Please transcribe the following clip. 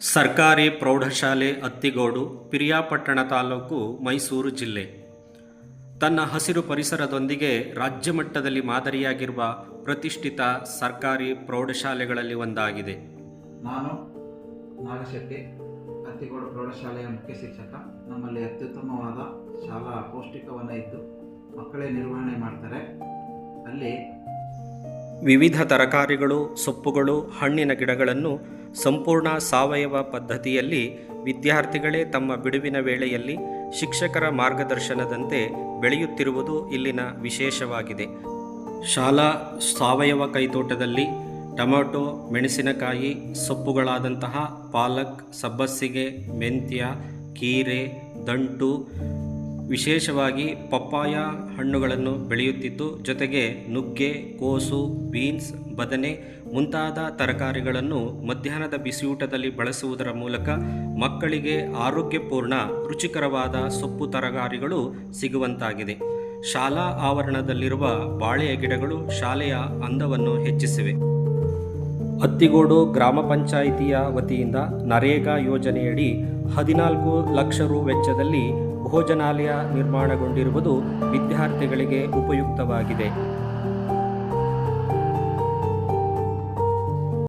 ಸರ್ಕಾರಿ ಪ್ರೌಢಶಾಲೆ ಅತ್ತಿಗೋಡು, ಪಿರಿಯಾಪಟ್ಟಣ ತಾಲೂಕು ಮೈಸೂರು ಜಿಲ್ಲೆ. ತನ್ನ ಹಸಿರು ಪರಿಸರದೊಂದಿಗೆ ರಾಜ್ಯ ಮಟ್ಟದಲ್ಲಿ ಮಾದರಿಯಾಗಿರುವ ಪ್ರತಿಷ್ಠಿತ ಸರ್ಕಾರಿ ಪ್ರೌಢಶಾಲೆಗಳಲ್ಲಿ ಒಂದಾಗಿದೆ. ನಾನು ನಾಗಶೆಟ್ಟಿ, ಅತ್ತಿಗೋಡು ಪ್ರೌಢಶಾಲೆಯ ಮುಖ್ಯ ಶಿಕ್ಷಕ. ನಮ್ಮಲ್ಲಿ ಅತ್ಯುತ್ತಮವಾದ ಶಾಲಾ ಪೌಷ್ಟಿಕವನ್ನು ಇದ್ದು ಮಕ್ಕಳೇ ನಿರ್ವಹಣೆ ಮಾಡ್ತಾರೆ. ಅಲ್ಲಿ ವಿವಿಧ ತರಕಾರಿಗಳು, ಸೊಪ್ಪುಗಳು, ಹಣ್ಣಿನ ಗಿಡಗಳನ್ನು ಸಂಪೂರ್ಣ ಸಾವಯವ ಪದ್ಧತಿಯಲ್ಲಿ ವಿದ್ಯಾರ್ಥಿಗಳೇ ತಮ್ಮ ಬಿಡುವಿನ ವೇಳೆಯಲ್ಲಿ ಶಿಕ್ಷಕರ ಮಾರ್ಗದರ್ಶನದಂತೆ ಬೆಳೆಯುತ್ತಿರುವುದು ಇಲ್ಲಿನ ವಿಶೇಷವಾಗಿದೆ. ಶಾಲಾ ಸಾವಯವ ಕೈತೋಟದಲ್ಲಿ ಟೊಮೆಟೊ, ಮೆಣಸಿನಕಾಯಿ, ಸೊಪ್ಪುಗಳಾದಂತಹ ಪಾಲಕ್ ಸಬ್ಬಸ್ಸಿಗೆ ಮೆಂತ್ಯ, ಕೀರೆ, ದಂಟು ವಿಶೇಷವಾಗಿ ಪಪ್ಪಾಯ ಹಣ್ಣುಗಳನ್ನು ಬೆಳೆಯುತ್ತಿದ್ದು, ಜೊತೆಗೆ ನುಗ್ಗೆ, ಕೋಸು, ಬೀನ್ಸ್, ಬದನೆ ಮುಂತಾದ ತರಕಾರಿಗಳನ್ನು ಮಧ್ಯಾಹ್ನದ ಬಿಸಿಯೂಟದಲ್ಲಿ ಬಳಸುವುದರ ಮೂಲಕ ಮಕ್ಕಳಿಗೆ ಆರೋಗ್ಯಪೂರ್ಣ, ರುಚಿಕರವಾದ ಸೊಪ್ಪು ತರಕಾರಿಗಳು ಸಿಗುವಂತಾಗಿದೆ. ಶಾಲಾ ಆವರಣದಲ್ಲಿರುವ ಬಾಳೆಯ ಗಿಡಗಳು ಶಾಲೆಯ ಅಂದವನ್ನು ಹೆಚ್ಚಿಸಿವೆ. ಅತ್ತಿಗೋಡು ಗ್ರಾಮ ಪಂಚಾಯಿತಿಯ ವತಿಯಿಂದ ನರೇಗಾ ಯೋಜನೆಯಡಿ ಹದಿನಾಲ್ಕು ಲಕ್ಷ ರು ವೆಚ್ಚದಲ್ಲಿ ಭೋಜನಾಲಯ ನಿರ್ಮಾಣಗೊಂಡಿರುವುದು ವಿದ್ಯಾರ್ಥಿಗಳಿಗೆ ಉಪಯುಕ್ತವಾಗಿದೆ.